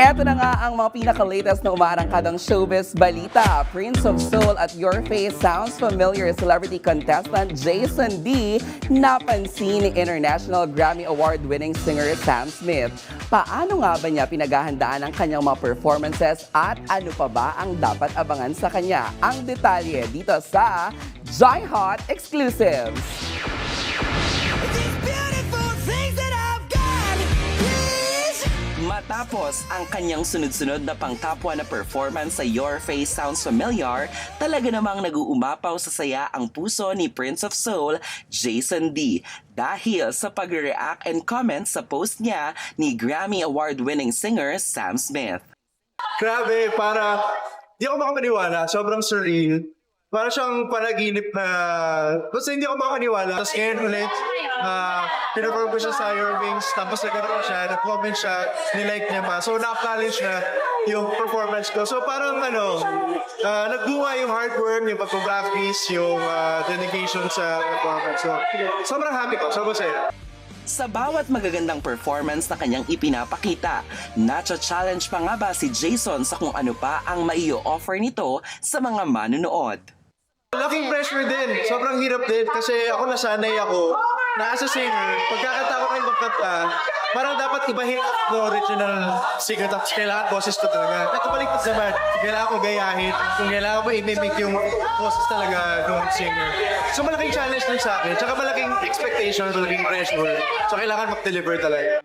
Ito na nga ang mga pinaka-latest na umaarangkadang showbiz balita. Prince of Soul at Your Face sounds familiar celebrity contestant Jason D napansin ni International Grammy Award-winning singer Sam Smith. Paano nga ba niya pinaghahandaan ang kanyang mga performances at ano pa ba ang dapat abangan sa kanya? Ang detalye dito sa Joy Hot Exclusives. Matapos ang kanyang sunod-sunod na pangkapwa na performance sa Your Face Sounds Familiar, talaga namang nag-uumapaw sa saya ang puso ni Prince of Soul, Jason D. Dahil sa pag-react and comment sa post niya ni Grammy Award-winning singer Sam Smith. Grabe, para di ako makapaniwala. Sobrang surreal. Para siyang panaginip na... Basta hindi ako makapaniwala. Tapos ngayon ulit, uh, pinaperform ko siya sa Your Wings. Tapos nagkaroon siya, nag-comment siya, nilike niya pa. So na-acknowledge na yung performance ko. So parang ano, uh, nagbunga yung hard work, yung pag-practice, yung uh, dedication sa performance. So sobrang happy ko, sobrang saya. Sa bawat magagandang performance na kanyang ipinapakita, nacha-challenge pa nga ba si Jason sa kung ano pa ang maio-offer nito sa mga manonood? Laking pressure din. Sobrang hirap din kasi ako nasanay ako na as a singer, pagkakanta ko kayo magkanta, parang dapat ibahin ang original singer tapos kailangan boses ko talaga. Ito baliktad naman. Kailangan ko gayahin. Kung kailangan ko i-mimic yung boses talaga ng singer. So malaking challenge din sa akin. Tsaka malaking expectation, malaking pressure. So kailangan mag-deliver talaga.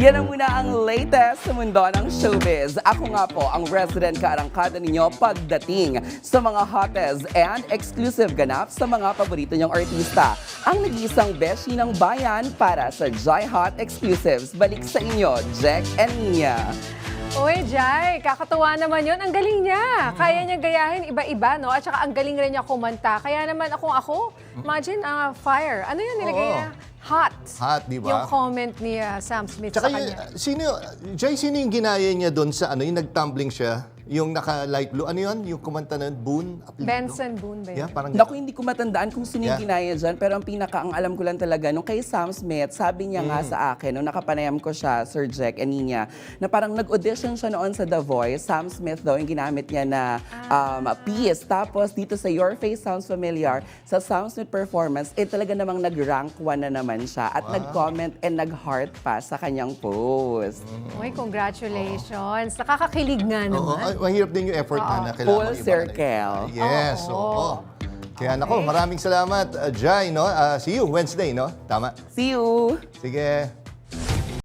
Yan ang muna ang latest sa mundo ng showbiz. Ako nga po ang resident kaarangkada ninyo pagdating sa mga hottest and exclusive ganap sa mga paborito niyong artista. Ang nag-iisang beshi ng bayan para sa Joy Hot Exclusives. Balik sa inyo, Jack and Nina. Uy, Jai, kakatuwa naman yun. Ang galing niya. Kaya niya gayahin iba-iba, no? At saka ang galing rin niya kumanta. Kaya naman akong ako, imagine, ah, fire. Ano yun nilagay Oo. niya? Hot. Hot, di ba? Yung comment ni ah, Sam Smith Tsaka sa kanya. sino, Jay, sino yung ginaya niya doon sa ano, yung nag-tumbling siya? Yung naka-light blue, ano yun? Yung kumanta na yun? Boone? Apelido? Benson Boone ba yun? Yeah, parang Naku, hindi ko matandaan kung sino yung Yeah. ginaya dyan, pero ang pinaka, ang alam ko lang talaga, nung kay Sam Smith, sabi niya nga sa akin, nung nakapanayam ko siya, Sir Jack and Nina, na parang nag-audition siya noon sa The Voice, Sam Smith daw yung ginamit niya na um, piece. Tapos dito sa Your Face Sounds Familiar, sa Sam Smith performance, eh talaga namang nag-rank one na naman siya at nag-comment and nag-heart pa sa kanyang post. Uy, congratulations. Nakakakilig nga Oo, naman. ay, mahirap din yung effort na, na kailangan Full mag-iba circle. na- Yes, Oo. Kaya nako, maraming salamat, uh, Jai, no? Ah, see you Wednesday, no? Tama. See you! Sige.